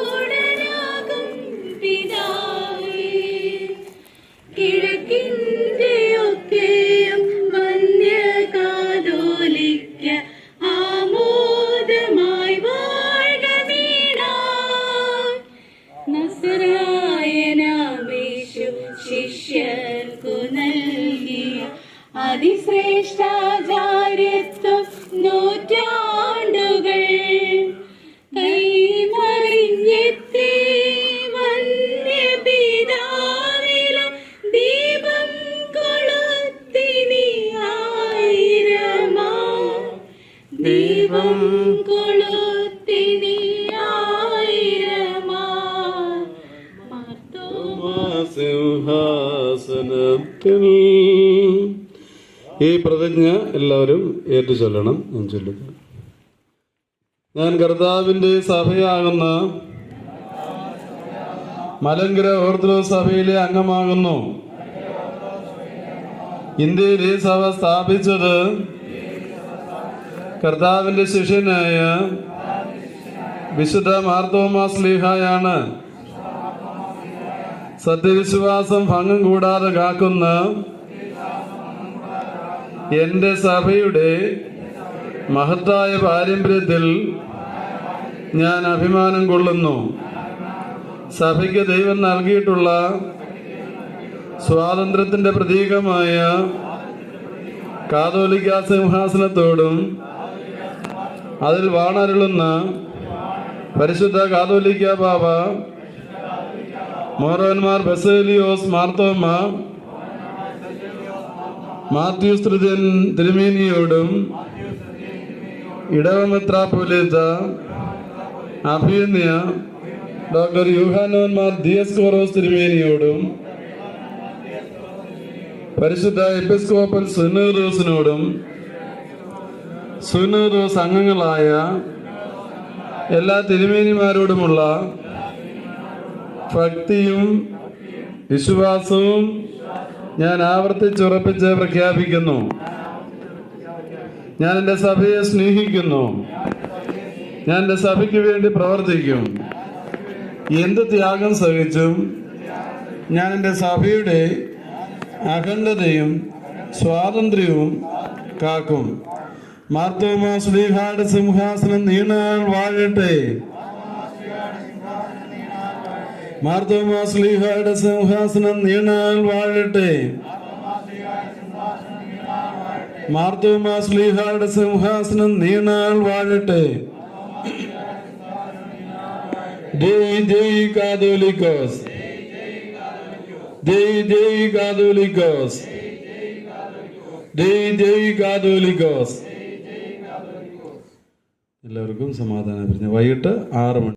ആരൂഢനാകും പിതാവേ. കിഴക്കിന്റെയൊക്കെയും വന്യകാതോലിക്ക ആമോദമായി വാഴ്ക വീണാൻ നസറായനാമേശു ശിഷ്യർക്കു നൽകിയ അതിശ്രേഷ്ഠാചാര്യത്വം ദീപം കൊളുത്തിനി സിംഹാസനത്തിൽ ഈ പ്രതിജ്ഞ എല്ലാവരും ഏറ്റു ചൊല്ലണം ഞാൻ ചൊല്ലുക ഞാൻ കർത്താവിന്റെ സഭയാകുന്ന മലങ്കര ഓർത്തഡോക്സ് സഭയിലെ അംഗമാകുന്നു. ഇന്ത്യയിൽ ഈ സഭ സ്ഥാപിച്ചത് കർത്താവിന്റെ ശിഷ്യനായ വിശുദ്ധ മാർത്തോമാസ്ലീഹായാണ് സത്യവിശ്വാസം ഭംഗം കൂടാതെ കാക്കുന്ന എന്റെ സഭയുടെ മഹത്തായ പാരമ്പര്യത്തിൽ ഞാൻ അഭിമാനം കൊള്ളുന്നു. സഭയ്ക്ക് ദൈവം നൽകിയിട്ടുള്ള സ്വാതന്ത്ര്യത്തിന്റെ പ്രതീകമായ കാതോലിക്ക സിംഹാസനത്തോടും അതിൽ വാണരുളുന്ന പരിശുദ്ധ കാതോലിക്ക ബാബ മോറോന്മാർ ബസേലിയോസ് മാർത്തോമ്മ മാത്യൂസ് തൃജൻ തിരുമേനിയോടും ഇടവമെത്രാപൊലിത്ത അഭിയന്യ ഡോക്ടർ യുഹാനോന്മാർ കോറോസ് തിരുമേനിയോടും പരിശുദ്ധ എപ്പിസ്കോപ്പൽ സുനൂറോസിനോടും സുനൂറോസ് അംഗങ്ങളായ എല്ലാ തിരുമേനിമാരോടുമുള്ള ഭക്തിയും വിശ്വാസവും ഞാൻ ആവർത്തിച്ചുറപ്പിച്ച് പ്രഖ്യാപിക്കുന്നു. ഞാൻ എന്റെ സഭയെ സ്നേഹിക്കുന്നു. ഞാൻ എന്റെ സഭയ്ക്ക് വേണ്ടി പ്രവർത്തിക്കും. എന്ത് ത്യാഗം സഹിച്ചും ഞാൻ എന്റെ സഭയുടെ അഖണ്ഡതയും സ്വാതന്ത്ര്യവും കാക്കും. മാർത്തോമാ ശ്രീഹാട് സിംഹാസനം നീണാൾ വാഴട്ടെ മാർത്തോമാ ശ്രീഹാട് സിംഹാസനം നീണാൾ വാഴട്ടെ മാർത്തോമാ ശ്രീഹാട് സിംഹാസനം നീണാൾ വാഴട്ടെ ജയ് ജയ് കാതോലിക്കോസ് ജയ് ജയ് കാതോലിക്കോസ് ജയ് ജയ് കാതോലിക്കോസ് എല്ലാവർക്കും സമാധാനം പറഞ്ഞു വൈകിട്ട് ആറ് മണി.